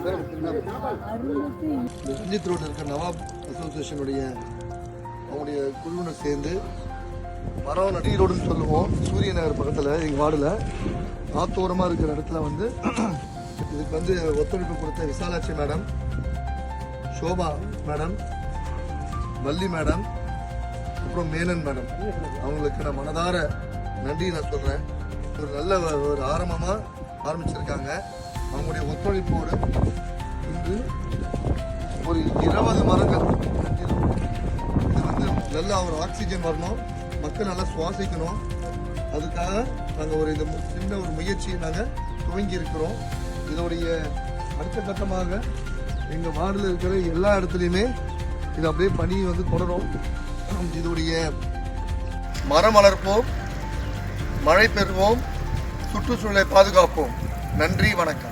இந்த ரஞ்சித் ரோடு இருக்க நவாப் அசோசியேஷனுடைய அவங்களுடைய குழுவினர் சேர்ந்து மரம் நடி ரோடுன்னு சொல்லுவோம். சூரிய நகர் பக்கத்தில் எங்கள் வார்டில். ஆத்தோரமாக இருக்கிற இடத்துல வந்து இதுக்கு வந்து ஒத்துழைப்பு கொடுத்த Visalakshi madam Sobha madam Valli madam அப்புறம் மேனன் மேடம். அவங்களுக்கு நான் மனதார நன்றி நான் சொல்கிறேன் ஒரு நல்ல ஒரு ஆரம்பமாக ஆரம்பிச்சிருக்காங்க. அவங்களுடைய ஒத்துழைப்போடு இன்று ஒரு இருபது மரங்கள் இது வந்து நல்ல ஒரு ஆக்சிஜன் வரணும். மக்கள் நல்லா சுவாசிக்கணும். அதுக்காக நாங்கள் ஒரு இந்த சின்ன ஒரு முயற்சியை நாங்கள் துவங்கி இருக்கிறோம். இதோடைய அடுத்த கட்டமாக எங்கள் வார்டில் இருக்கிற எல்லா இடத்துலையுமே இது அப்படியே பணி வந்து தொடரும். இதோடைய மரம் வளர்ப்போம். மழை பெறுவோம். சுற்றுச்சூழலை பாதுகாப்போம். நன்றி வணக்கம்.